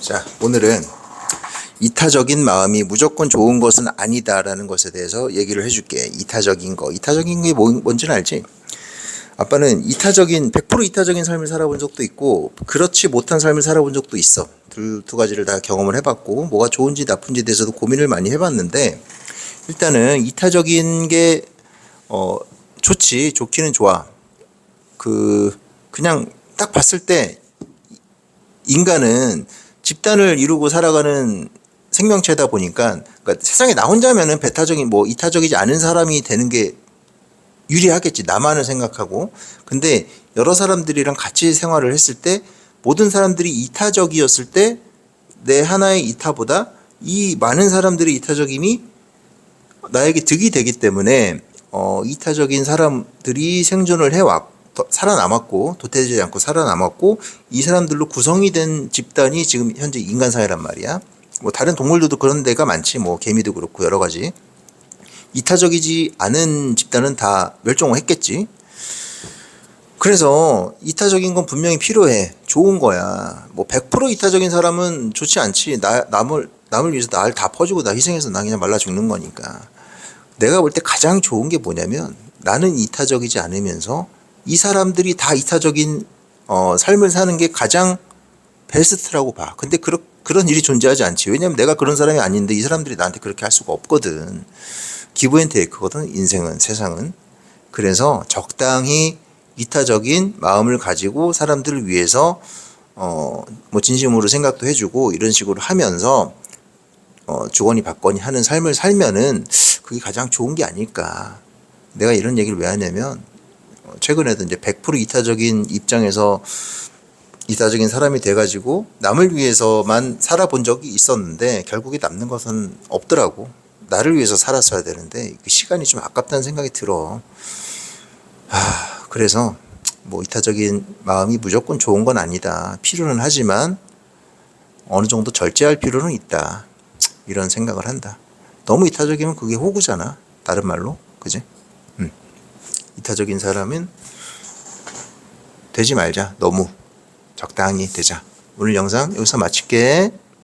자, 오늘은 이타적인 마음이 무조건 좋은 것은 아니다라는 것에 대해서 얘기를 해줄게. 이타적인 거. 이타적인 게 뭐- 뭔지는 알지? 아빠는 이타적인, 100% 이타적인 삶을 살아본 적도 있고, 그렇지 못한 삶을 살아본 적도 있어. 둘, 두 가지를 다 경험을 해봤고, 뭐가 좋은지 나쁜지에 대해서도 고민을 많이 해봤는데, 일단은 이타적인 게, 어, 좋지. 좋기는 좋아. 그, 그냥 딱 봤을 때, 인간은 집단을 이루고 살아가는 생명체다 보니까 그러니까 세상에 나 혼자면은 배타적인 뭐 이타적이지 않은 사람이 되는 게 유리하겠지 나만을 생각하고. 근데 여러 사람들이랑 같이 생활을 했을 때 모든 사람들이 이타적이었을 때 내 하나의 이타보다 이 많은 사람들의 이타적임이 나에게 득이 되기 때문에 어 이타적인 사람들이 생존을 해왔 더- 살아남았고 도태되지 않고 살아남았고 이 사람들로 구성이 된 집단이 지금 현재 인간 사회란 말이야. 뭐 다른 동물들도 그런 데가 많지. 뭐 개미도 그렇고 여러 가지. 이타적이지 않은 집단은 다 멸종을 했겠지. 그래서 이타적인 건 분명히 필요해. 좋은 거야. 뭐 100% 이타적인 사람은 좋지 않지. 나 남을 남을 위해서 나를 다 퍼주고 나 희생해서 나 그냥 말라 죽는 거니까. 내가 볼 때 가장 좋은 게 뭐냐면 나는 이타적이지 않으면서 이 사람들이 다 이타적인 어, 삶을 사는 게 가장 베스트라고 봐. 근데 그러, 그런 일이 존재하지 않지. 왜냐면 내가 그런 사람이 아닌데 이 사람들이 나한테 그렇게 할 수가 없거든. 기브 앤 테이크거든. 인생은 세상은. 그래서 적당히 이타적인 마음을 가지고 사람들을 위해서 어, 뭐 진심으로 생각도 해주고 이런 식으로 하면서 어, 주거니 받거니 하는 삶을 살면은 그게 가장 좋은 게 아닐까. 내가 이런 얘기를 왜 하냐면 어, 최근에도 이제 100% 이타적인 입장에서 이타적인 사람이 돼가지고 남을 위해서만 살아본 적이 있었는데 결국에 남는 것은 없더라고. 나를 위해서 살았어야 되는데 그 시간이 좀 아깝다는 생각이 들어. 아, 그래서 뭐 이타적인 마음이 무조건 좋은 건 아니다. 필요는 하지만 어느 정도 절제할 필요는 있다. 이런 생각을 한다. 너무 이타적이면 그게 호구잖아. 다른 말로. 그지? 음. 이타적인 사람은 되지 말자. 너무 적당히 되자. 오늘 영상 여기서 마칠게.